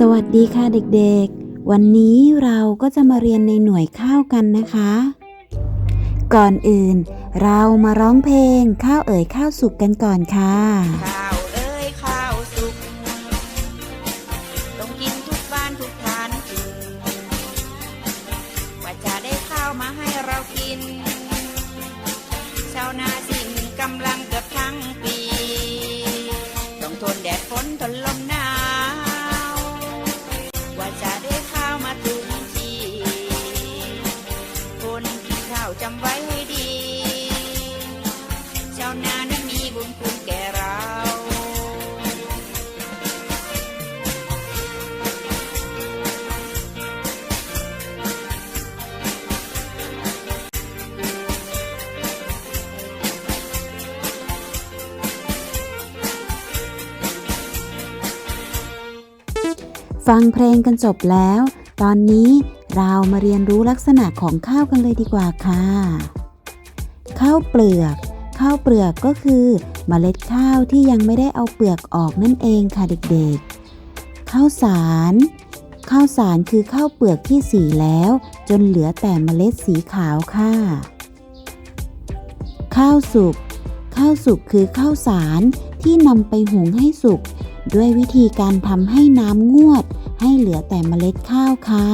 สวัสดีค่ะเด็กๆ วันนี้เราก็จะมาเรียนในหน่วยข้าวกันนะคะ ก่อนอื่น เรามาร้องเพลงข้าวเอ๋ยข้าวสุกกันก่อนค่ะ ฟังเพลงกันจบแล้ว ตอนนี้เรามาเรียนรู้ลักษณะของข้าวกันเลยดีกว่าค่ะ ข้าวเปลือก ข้าวเปลือกก็คือเมล็ดข้าวที่ยังไม่ได้เอาเปลือกออกนั่นเองค่ะเด็กๆ ข้าวสาร ข้าวสารคือข้าวเปลือกที่สีแล้ว จนเหลือแต่เมล็ดสีขาวค่ะ ข้าวสุก ข้าวสุกคือข้าวสารที่นำไปหุงให้สุก ด้วยวิธีการทำให้น้ำงวด ให้เหลือแต่เมล็ดข้าวค่ะ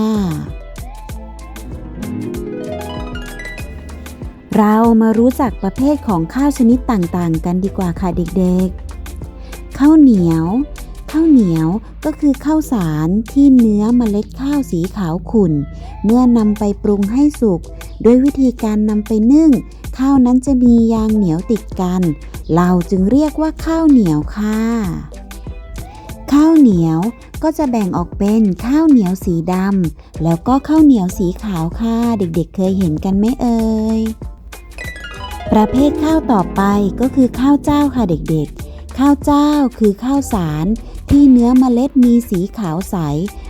เรามารู้จักประเภทของข้าวชนิดต่างๆ กันดีกว่าค่ะเด็กๆ ข้าวเหนียว ข้าวเหนียวก็คือข้าวสารที่เนื้อเมล็ดข้าวสีขาวขุ่น เมื่อนำไปปรุงให้สุกด้วยวิธีการนำไปนึ่ง ข้าวนั้นจะมียางเหนียวติดกัน เราจึงเรียกว่าข้าวเหนียวค่ะ ข้าวเหนียวก็จะแบ่งออกเป็นข้าวเหนียวสีดำแล้วก็ข้าวเหนียวสีขาวค่ะ เด็กๆ เคยเห็นกันไหมเอ่ย ประเภทข้าวต่อไปก็คือข้าวเจ้าค่ะเด็กๆ ข้าวเจ้าคือข้าวสาร ที่เนื้อเมล็ดมีสีขาวใส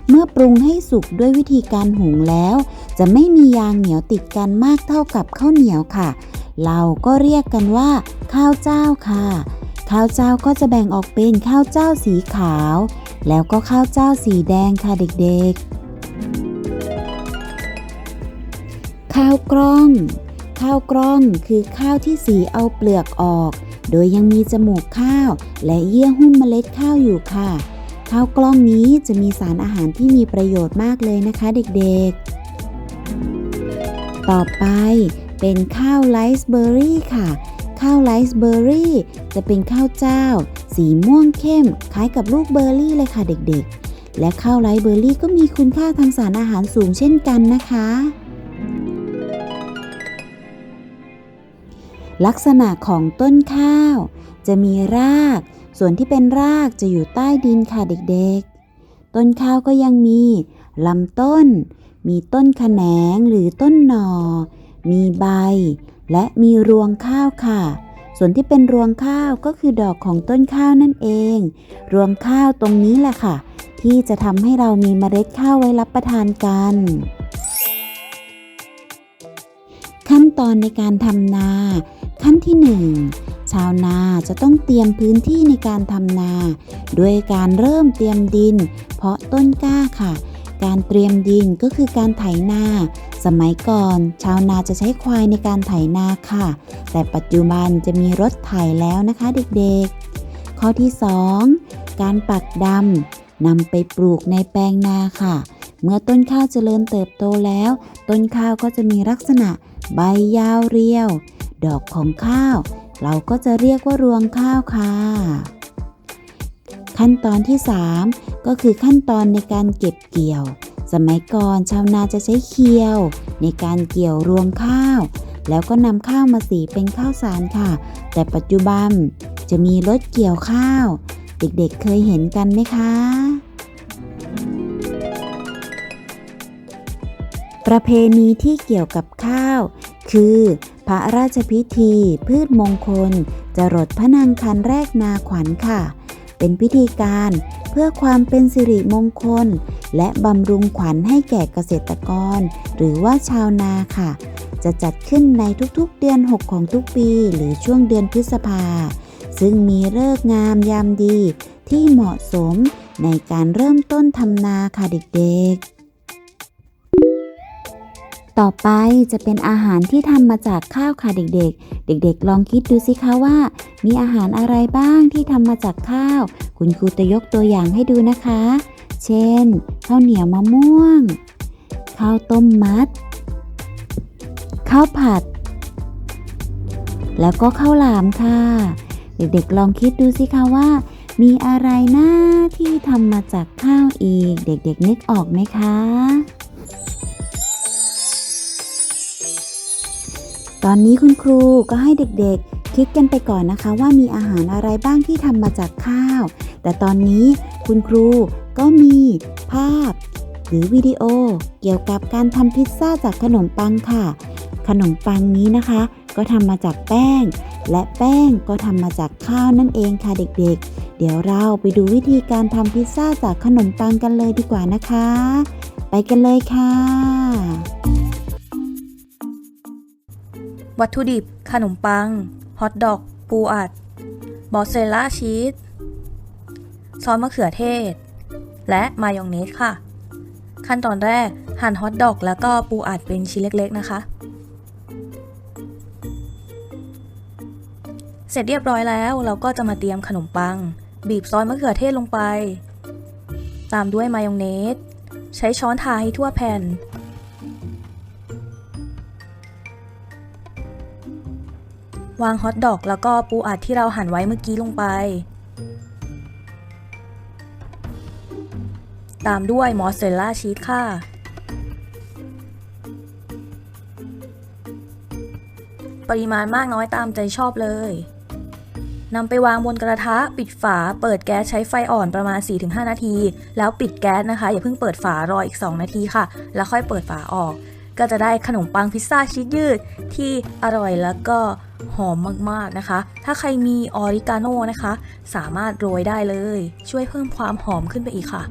เมื่อปรุงให้สุกด้วยวิธีการหุงแล้ว จะไม่มียางเหนียวติดกันมากเท่ากับข้าวเหนียวค่ะ เราก็เรียกกันว่า ข้าวเจ้าค่ะ ข้าวเจ้าก็จะแบ่งออกเป็นข้าวเจ้าสีขาว แล้วก็ข้าวเจ้าสีแดงค่ะเด็กๆ ข้าวกล้อง ข้าวกล้องคือข้าวที่สีเอาเปลือกออก โดยยังมีจมูกข้าว และเยื่อหุ้มเมล็ดข้าวอยู่ค่ะ ข้าวกล้องนี้จะมีสารอาหารที่มีประโยชน์มากเลยนะคะเด็กๆ ต่อไปเป็นข้าวไรซ์เบอร์รี่ค่ะ ข้าวไรซ์เบอร์รี่จะเป็นข้าวเจ้า สีม่วงเข้ม คล้ายกับลูกเบอร์รี่เลยค่ะเด็กๆ และข้าวไรซ์เบอร์รี่ก็มีคุณค่าทางสารอาหารสูงเช่นกันนะคะ ลักษณะของต้นข้าว จะมีราก ส่วนที่เป็นรากจะอยู่ใต้ดินค่ะเด็กๆ ต้นข้าวก็ยังมีลำต้น มีต้นแขนงหรือต้นหนอ มีใบ และมีรวงข้าวค่ะ ส่วนที่เป็นรวงข้าวก็คือดอกของต้นข้าวนั่นเอง รวงข้าวตรงนี้แหละค่ะ ที่จะทำให้เรามีเมล็ดข้าวไว้รับประทานกัน ขั้นตอนในการทำนา ขั้นที่ 1ชาวนาจะต้องเตรียมพื้นที่ในการทำนา ด้วยการเริ่มเตรียมดิน เพาะต้นกล้าค่ะ การเตรียมดินก็คือการไถนา สมัยก่อน ชาวนาจะใช้ควายในการไถนาค่ะ แต่ปัจจุบันจะมีรถไถแล้วนะคะเด็กๆ ข้อที่ 2 การปักดำนำไปปลูกในแปลงนาค่ะ เมื่อต้นข้าวเจริญเติบโตแล้ว ต้นข้าวก็จะมีลักษณะใบยาวเรียว ดอกของข้าว เราก็จะเรียกว่ารวงข้าวค่ะ ขั้นตอนที่ 3 ก็คือขั้นตอนในการเก็บเกี่ยว สมัยก่อนชาวนาจะใช้เคียว ในการเกี่ยวรวงข้าว แล้วก็นำข้าวมาสีเป็นข้าวสารค่ะ แต่ปัจจุบันจะมีรถเกี่ยวข้าว เด็กๆเคยเห็นกันไหมคะ ประเพณีที่เกี่ยวกับข้าว คือ พระราชพิธี พืชมงคล จรดพระนางคันแรกนาขวัญค่ะ เป็นพิธีการเพื่อความเป็นสิริมงคล และบำรุงขวัญให้แก่เกษตรกร หรือว่าชาวนาค่ะ จะจัดขึ้นในทุกๆเดือน 6 ของทุกปี หรือช่วงเดือนพฤษภา ซึ่งมีเลิกงามยามดีที่เหมาะสมในการเริ่มต้นทำนาค่ะเด็กๆ ต่อไปจะเป็นอาหารที่ทำมาจากข้าวค่ะเด็กๆ เด็กๆ ลองคิดดูสิคะว่า มีอาหารอะไรบ้างที่ทำมาจากข้าว คุณครูจะยกตัวอย่างให้ดูนะคะ เช่น ข้าวเหนียวมะม่วง ข้าวต้มมัด ข้าวผัด แล้วก็ข้าวหลามค่ะ เด็กๆ ลองคิดดูสิคะว่า มีอะไรนะที่ทำมาจากข้าวอีก เด็กๆ นึกออกไหมคะ ตอนนี้คุณครูก็ให้เด็กๆ คิดกันไปก่อนนะคะว่ามีอาหารอะไรบ้างที่ทำมาจากข้าว แต่ตอนนี้คุณครูก็มีภาพ หรือวิดีโอ เกี่ยวกับการทำพิซซ่าจากขนมปังค่ะ ขนมปังนี้นะคะ ก็ทำมาจากแป้ง และแป้งก็ทำมาจากข้าวนั่นเองค่ะเด็กๆ เดี๋ยวเราไปดูวิธีการทำพิซซ่าจากขนมปังกันเลยดีกว่านะคะ ไปกันเลยค่ะ วัตถุดิบ ขนมปัง ฮอทดอก ปูอัด บอสเซลล่าชีส ซอสมะเขือเทศ และมายองเนสค่ะ ขั้นตอนแรกหั่นฮอทดอกแล้วก็ปูอัดเป็นชิ้นเล็กๆนะคะ เสร็จเรียบร้อยแล้วเราก็จะมาเตรียมขนมปัง บีบซอสมะเขือเทศลงไป ตามด้วยมายองเนส ใช้ช้อนทาให้ทั่วแผ่น วางฮอทดอกแล้วก็ปูอัดที่เราหั่นไว้เมื่อกี้ลงไป ตามด้วยมอสซาเรลล่าชีสค่ะ ปริมาณมากน้อยตามใจชอบเลยนำไปวางบนกระทะปิดฝา เปิดแก๊สใช้ไฟอ่อนประมาณ 4-5 นาที แล้วปิดแก๊สนะคะ อย่าเพิ่งเปิดฝารออีก 2 นาทีค่ะ แล้วค่อยเปิดฝาออก ก็จะได้ขนมปังพิซซ่าชีสยืดที่อร่อยแล้วก็หอมมากๆนะคะ ถ้าใครมีออริกาโนนะคะ สามารถโรยได้เลย ช่วยเพิ่มความหอมขึ้นไปอีกค่ะ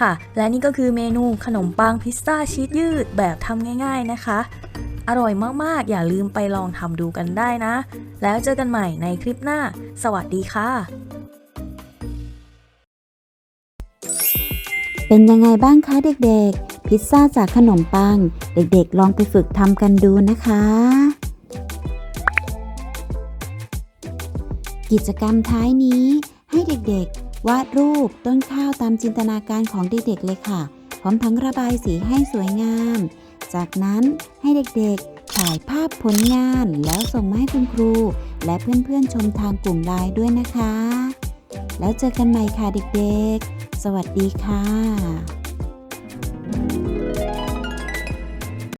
ค่ะ และนี่ก็คือเมนูขนมปังพิซซ่าชีสยืดแบบทำง่าย ๆนะคะ อร่อยมากๆ อย่าลืมไปลองทำดูกันได้นะ แล้วเจอกันใหม่ในคลิปหน้า สวัสดีค่ะเป็นยังไงบ้างคะเด็กๆ พิซซ่าจากขนมปัง เด็กๆ ลองไปฝึกทำกันดูนะคะ กิจกรรมท้ายนี้ให้เด็กๆ วาดรูปต้นข้าวตามจินตนาการของเด็กๆเลยค่ะ พร้อมทั้งระบายสีให้สวยงาม จากนั้นให้เด็กๆ ถ่ายภาพผลงานแล้วส่งมาให้คุณครู และเพื่อนๆ ชมทางกลุ่มไลน์ด้วยนะคะ แล้วเจอกันใหม่ค่ะเด็กๆ สวัสดีค่ะ